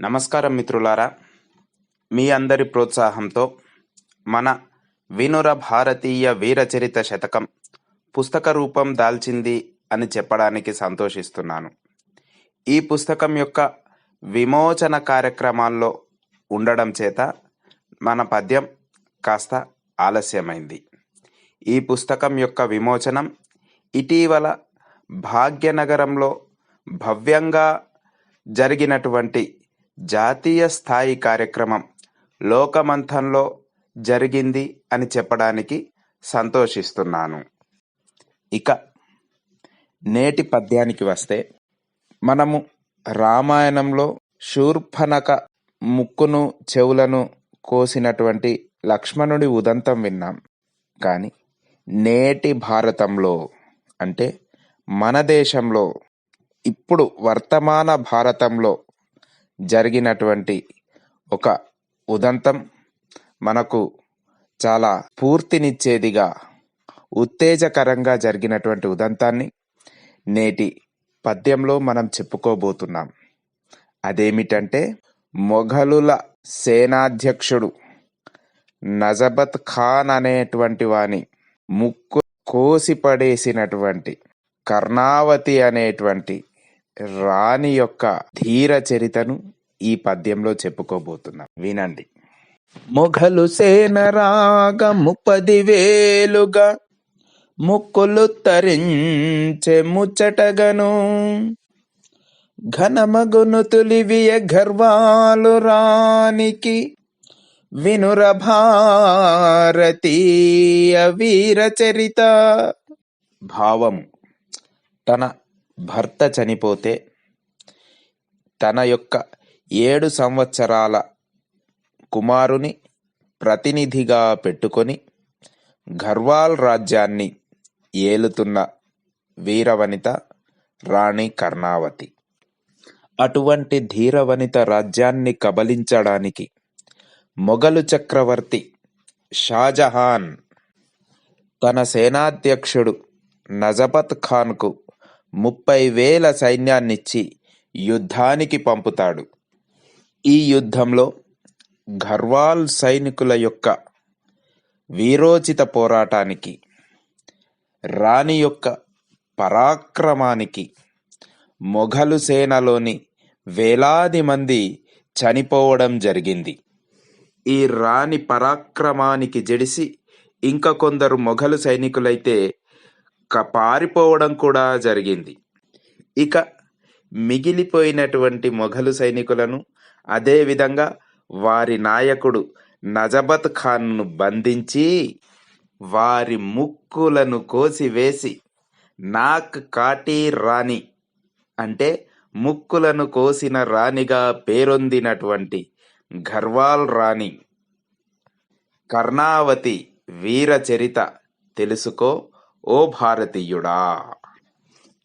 నమస్కారం మిత్రులారా. మీ అందరి ప్రోత్సాహంతో మన వినుర భారతీయ వీరచరిత శతకం పుస్తక రూపం దాల్చింది అని చెప్పడానికి సంతోషిస్తున్నాను. ఈ పుస్తకం యొక్క విమోచన కార్యక్రమాల్లో ఉండడం చేత మన పద్యం కాస్త ఆలస్యమైంది. ఈ పుస్తకం యొక్క విమోచనం ఇటీవల భాగ్యనగరంలో భవ్యంగా జరిగినటువంటి జాతీయ స్థాయి కార్యక్రమం లోకమంథంలో జరిగింది అని చెప్పడానికి సంతోషిస్తున్నాను. ఇక నేటి పద్యానికి వస్తే మనము రామాయణంలో శూర్పణక ముక్కును చెవులను కోసినటువంటి లక్ష్మణుడి ఉదంతం విన్నాం. కానీ నేటి భారతంలో అంటే మన దేశంలో ఇప్పుడు వర్తమాన భారతంలో జరిగినటువంటి ఒక ఉదంతం మనకు చాలా పూర్తినిచ్చేదిగా ఉత్తేజకరంగా జరిగినటువంటి ఉదంతాన్ని నేటి పద్యంలో మనం చెప్పుకోబోతున్నాం. అదేమిటంటే మొఘలుల సేనాధ్యక్షుడు నజబత్ ఖాన్ అనేటువంటి వాని ముక్కు కోసిపడేసినటువంటి కర్ణావతి అనేటువంటి రాణి యొక్క ధీర చరితను ఈ పద్యంలో చెప్పుకోబోతున్నాం. వినండి. మొఘలు సేన రాగము ముప్పది వేలుగా ముక్కులు తరించె ముచ్చటగను. ఘనమగును తులివియ గర్వాలు రానికి వినుర భారతీయ వీర చరిత. భావము. తన భర్త చనిపోతే తన యొక్క ఏడు సంవత్సరాల కుమారుని ప్రతినిధిగా పెట్టుకొని గర్వాల్ రాజ్యాన్ని ఏలుతున్న వీరవనిత రాణి కర్ణావతి. అటువంటి ధీరవనిత రాజ్యాన్ని కబలించడానికి మొఘలు చక్రవర్తి షాజహాన్ తన సేనాధ్యక్షుడు నజపత్ ఖాన్కు ముప్పై వేల సైన్యాన్నిచ్చి యుద్ధానికి పంపుతాడు. ఈ యుద్ధంలో ఘర్వాల్ సైనికుల యొక్క వీరోచిత పోరాటానికి రాణి యొక్క పరాక్రమానికి మొఘలు సేనలోని వేలాది మంది చనిపోవడం జరిగింది. ఈ రాణి పరాక్రమానికి జడిసి ఇంకా కొందరు మొఘలు సైనికులైతే పారిపోవడం కూడా జరిగింది. ఇక మిగిలిపోయినటువంటి మొఘలు సైనికులను అదే విధంగా వారి నాయకుడు నజబత్ ఖాన్ను బంధించి వారి ముక్కులను కోసివేసి నాక్ కాటి రాణి అంటే ముక్కులను కోసిన రాణిగా పేరొందినటువంటి ఘర్వాల్ రాణి. కర్ణావతి వీర చరిత తెలుసుకో ఓ భారతీయుడా!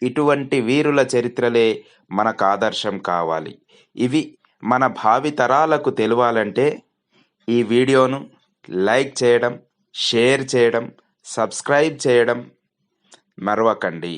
ఇటువంటి వీరుల చరిత్రలే మనకు ఆదర్శం కావాలి. ఇవి మన భావితరాలకు తెలియాలంటే ఈ వీడియోను లైక్ చేయడం షేర్ చేయడం సబ్స్క్రైబ్ చేయడం మరవకండి.